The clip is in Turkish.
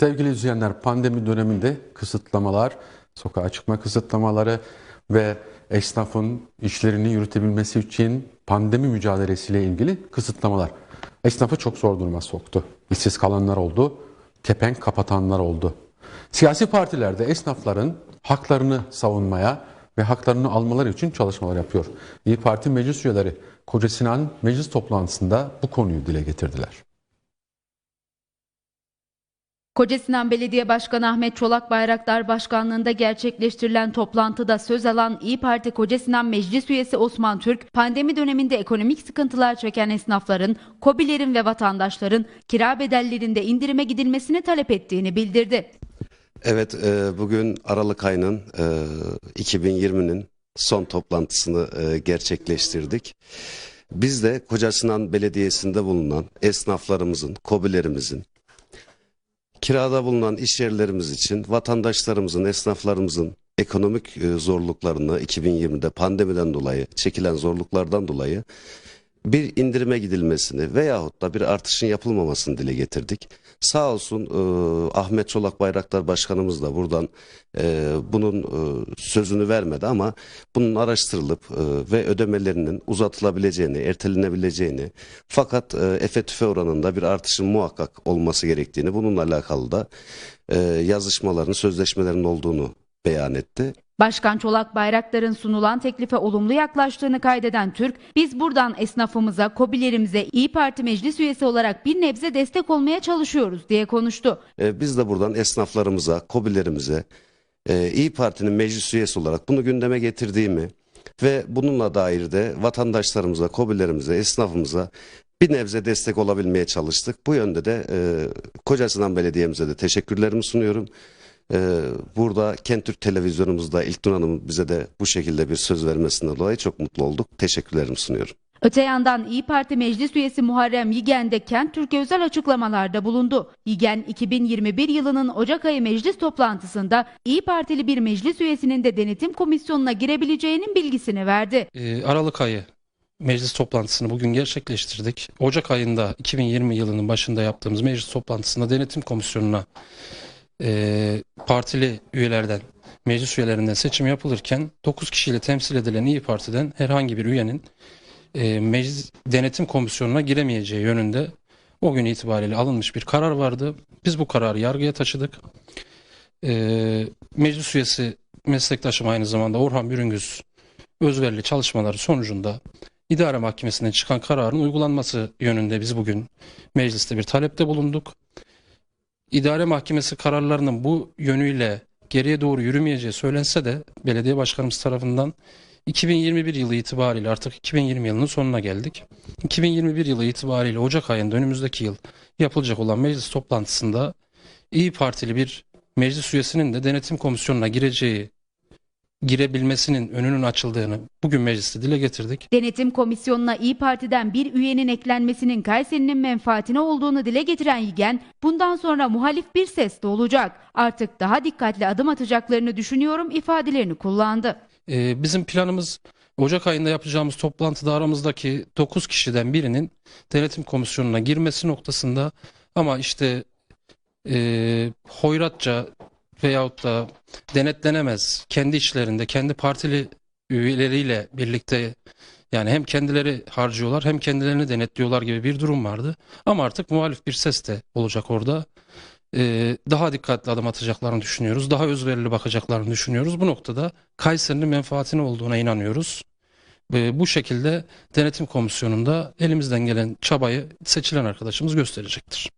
Sevgili izleyenler pandemi döneminde kısıtlamalar, sokağa çıkma kısıtlamaları ve esnafın işlerini yürütebilmesi için pandemi mücadelesiyle ilgili kısıtlamalar esnafı çok zor duruma soktu. İşsiz kalanlar oldu, kepenk kapatanlar oldu. Siyasi partilerde esnafların haklarını savunmaya ve haklarını almaları için çalışmalar yapıyor. İyi Parti meclis üyeleri Koca Sinan meclis toplantısında bu konuyu dile getirdiler. Kocasinan Belediye Başkanı Ahmet Çolak Bayraktar başkanlığında gerçekleştirilen toplantıda söz alan İyi Parti Kocasinan Meclis Üyesi Osman Türk, pandemi döneminde ekonomik sıkıntılar çeken esnafların, kobilerin ve vatandaşların kira bedellerinde indirime gidilmesini talep ettiğini bildirdi. Evet, e, bugün Aralık ayının e, 2020'nin son toplantısını e, gerçekleştirdik. Biz de Kocasinan Belediyesi'nde bulunan esnaflarımızın, kobilerimizin, kirada bulunan iş yerlerimiz için vatandaşlarımızın, esnaflarımızın ekonomik e, zorluklarını 2020'de pandemiden dolayı, çekilen zorluklardan dolayı bir indirime gidilmesini veyahut da bir artışın yapılmamasını dile getirdik. Sağ olsun e, Ahmet Çolak Bayraktar Başkanımız da buradan e, bunun e, sözünü vermedi ama bunun araştırılıp e, ve ödemelerinin uzatılabileceğini, ertelenebileceğini fakat e, efe tüfe oranında bir artışın muhakkak olması gerektiğini bununla alakalı da e, yazışmaların, sözleşmelerin olduğunu beyan etti. Başkan Çolak Bayraktar'ın sunulan teklife olumlu yaklaştığını kaydeden Türk, biz buradan esnafımıza, kobilerimize İyi Parti meclis üyesi olarak bir nebze destek olmaya çalışıyoruz diye konuştu. E, biz de buradan esnaflarımıza, kobilerimize, e, İyi Parti'nin meclis üyesi olarak bunu gündeme getirdiğimi ve bununla dair de vatandaşlarımıza, kobilerimize, esnafımıza bir nebze destek olabilmeye çalıştık. Bu yönde de e, Kocasinan Belediye'mize de teşekkürlerimi sunuyorum. E, burada Kentürk televizyonumuzda İlknur Hanım bize de bu şekilde bir söz vermesinden dolayı çok mutlu olduk. Teşekkürlerimi sunuyorum. Öte yandan İyi Parti Meclis Üyesi Muharrem Yigen de Kent Türkiye özel açıklamalarda bulundu. Yigen 2021 yılının Ocak ayı meclis toplantısında İyi Partili bir meclis üyesinin de denetim komisyonuna girebileceğinin bilgisini verdi. Ee, Aralık ayı meclis toplantısını bugün gerçekleştirdik. Ocak ayında 2020 yılının başında yaptığımız meclis toplantısında denetim komisyonuna e, partili üyelerden, meclis üyelerinden seçim yapılırken 9 kişiyle temsil edilen İyi Parti'den herhangi bir üyenin e, meclis denetim komisyonuna giremeyeceği yönünde o gün itibariyle alınmış bir karar vardı. Biz bu kararı yargıya taşıdık. E, meclis üyesi meslektaşım aynı zamanda Orhan Bürüngüz özverili çalışmaları sonucunda idare mahkemesinden çıkan kararın uygulanması yönünde biz bugün mecliste bir talepte bulunduk. İdare mahkemesi kararlarının bu yönüyle geriye doğru yürümeyeceği söylense de belediye başkanımız tarafından 2021 yılı itibariyle artık 2020 yılının sonuna geldik. 2021 yılı itibariyle Ocak ayında önümüzdeki yıl yapılacak olan meclis toplantısında İyi Partili bir meclis üyesinin de denetim komisyonuna gireceği girebilmesinin önünün açıldığını bugün mecliste dile getirdik. Denetim komisyonuna İyi Parti'den bir üyenin eklenmesinin Kayseri'nin menfaatine olduğunu dile getiren Yigen, bundan sonra muhalif bir ses de olacak. Artık daha dikkatli adım atacaklarını düşünüyorum ifadelerini kullandı. Ee, bizim planımız Ocak ayında yapacağımız toplantıda aramızdaki 9 kişiden birinin denetim komisyonuna girmesi noktasında ama işte e, hoyratça veyahut da denetlenemez kendi işlerinde kendi partili üyeleriyle birlikte yani hem kendileri harcıyorlar hem kendilerini denetliyorlar gibi bir durum vardı. Ama artık muhalif bir ses de olacak orada. Ee, daha dikkatli adım atacaklarını düşünüyoruz. Daha özverili bakacaklarını düşünüyoruz. Bu noktada Kayseri'nin menfaatine olduğuna inanıyoruz. Ve bu şekilde denetim komisyonunda elimizden gelen çabayı seçilen arkadaşımız gösterecektir.